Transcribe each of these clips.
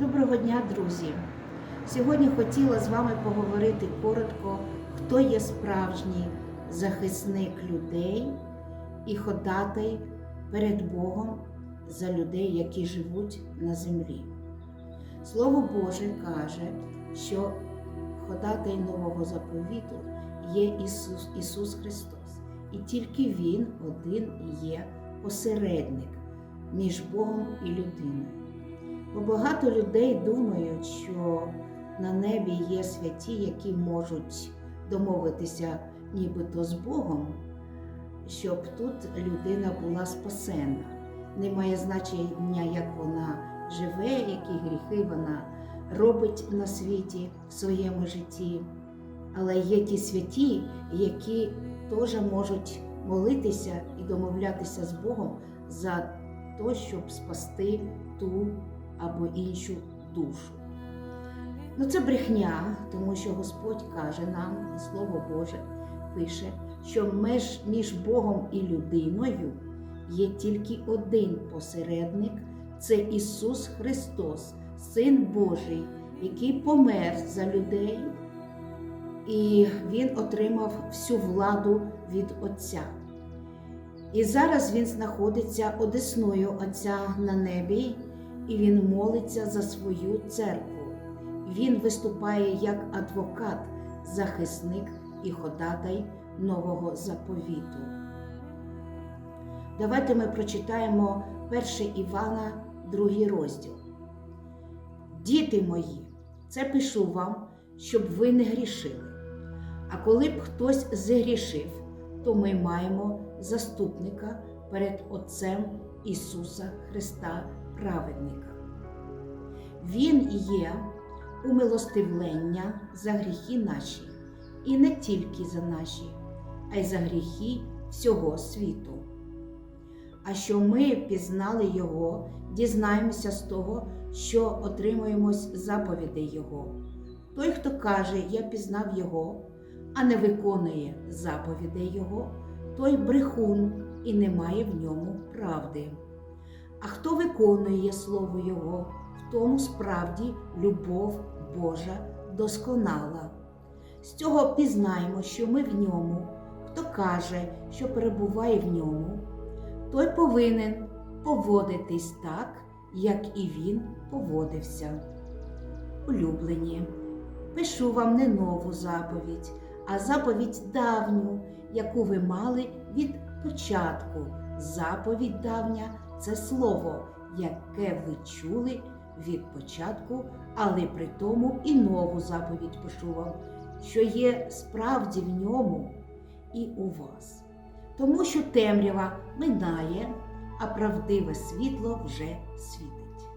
Доброго дня, друзі! Сьогодні хотіла з вами поговорити коротко, хто є справжній захисник людей і ходатай перед Богом за людей, які живуть на землі. Слово Боже каже, що ходатай нового заповіту є Ісус, Ісус Христос, і тільки Він один є посередник між Богом і людиною. Бо багато людей думають, що на небі є святі, які можуть домовитися нібито з Богом, щоб тут людина була спасена. Немає значення, як вона живе, які гріхи вона робить на світі в своєму житті. Але є ті святі, які теж можуть молитися і домовлятися з Богом за те, щоб спасти ту або іншу душу. Ну це брехня, тому що Господь каже нам, і Слово Боже пише, що між, між Богом і людиною є тільки один посередник це Ісус Христос, Син Божий, який помер за людей, і Він отримав всю владу від Отця. І зараз Він знаходиться одесною Отця на небі і він молиться за свою церкву. Він виступає як адвокат, захисник і ходатай нового заповіту. Давайте ми прочитаємо 1 Івана, другий розділ. Діти мої, це пишу вам, щоб ви не грішили. А коли б хтось згрішив, то ми маємо заступника перед Отцем Ісуса Христа праведника. Він є умилостивлення за гріхи наші, і не тільки за наші, а й за гріхи всього світу. А що ми пізнали Його, дізнаємося з того, що отримуємось заповідей Його. Той, хто каже, Я пізнав Його, а не виконує заповідей Його, той брехун і не має в ньому правди. А хто виконує Слово Його, в тому справді любов Божа досконала. З цього пізнаємо, що ми в ньому, хто каже, що перебуває в ньому, той повинен поводитись так, як і він поводився. Улюблені, пишу вам не нову заповідь, а заповідь давню, яку ви мали від початку. Заповідь давня це слово, яке ви чули від початку, але при тому і нову заповідь пишу вам, що є справді в ньому і у вас. Тому що темрява минає, а правдиве світло вже світить.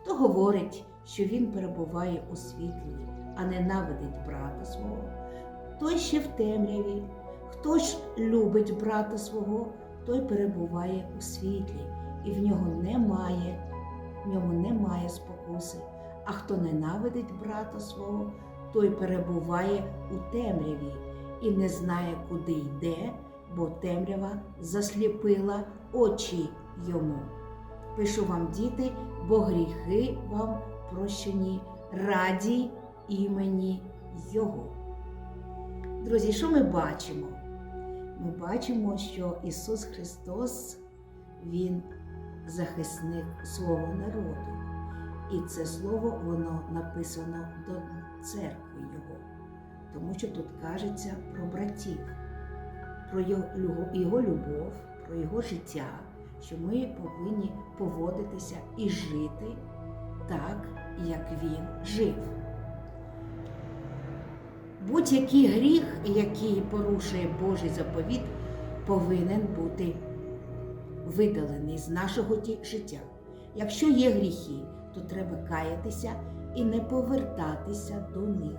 Хто говорить, що він перебуває у світлі, а ненавидить брата свого, той ще в темряві. Хто ж любить брата свого, той перебуває у світлі, і в нього немає, в ньому немає спокуси. А хто ненавидить брата свого, той перебуває у темряві і не знає, куди йде, бо темрява засліпила очі йому. Пишу вам, діти, бо гріхи вам прощені раді імені Його. Друзі, що ми бачимо? Ми бачимо, що Ісус Христос, Він захисник свого народу. І це слово, воно написано до церкви Його, тому що тут кажеться про братів, про його, любов, про Його життя, що ми повинні поводитися і жити так, як Він жив. Будь-який гріх, який порушує Божий заповіт, повинен бути видалений з нашого життя. Якщо є гріхи, то треба каятися і не повертатися до них.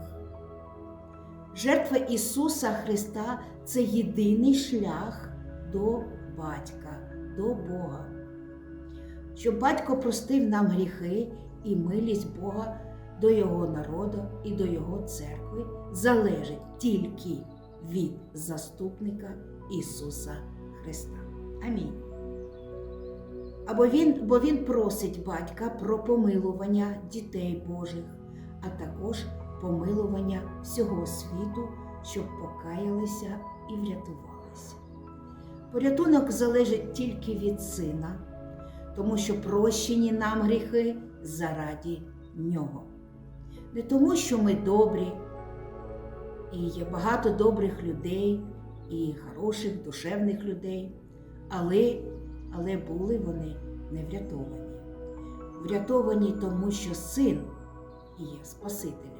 Жертва Ісуса Христа це єдиний шлях до Батька, до Бога. Щоб батько простив нам гріхи і милість Бога до Його народу і до Його церкви залежить тільки від заступника Ісуса Христа. Амінь. Або він, бо він просить батька про помилування дітей Божих, а також помилування всього світу, щоб покаялися і врятувалися. Порятунок залежить тільки від сина, тому що прощені нам гріхи зараді нього. Не тому, що ми добрі, і є багато добрих людей, і хороших, душевних людей, але, але були вони не врятовані. Врятовані тому, що син є Спасителем,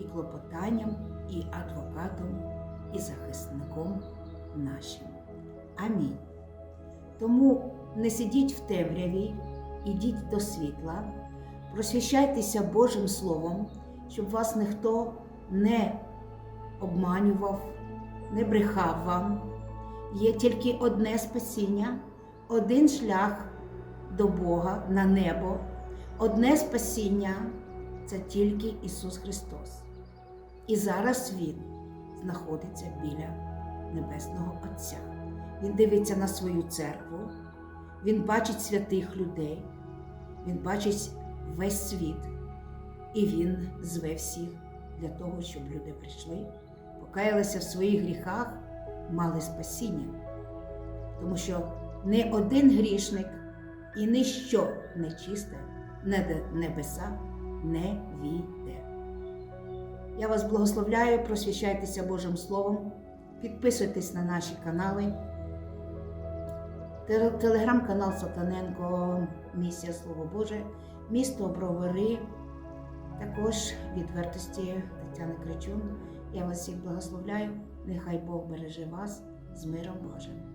і клопотанням, і адвокатом, і захисником нашим. Амінь. Тому не сидіть в темряві, ідіть до світла, просвіщайтеся Божим Словом, щоб вас ніхто не обманював, не брехав вам. Є тільки одне спасіння, один шлях до Бога на небо, одне спасіння це тільки Ісус Христос. І зараз Він знаходиться біля Небесного Отця. Він дивиться на свою церкву, Він бачить святих людей, Він бачить весь світ, і Він зве всіх для того, щоб люди прийшли, покаялися в своїх гріхах, мали спасіння. Тому що не один грішник і ніщо нечисте на небеса не війде. Я вас благословляю, просвіщайтеся Божим Словом, підписуйтесь на наші канали. Телеграм-канал Сатаненко, Місія Слово Боже, місто Бровари, також відвертості Тетяни Кричун. Я вас всіх благословляю. Нехай Бог береже вас з миром Божим.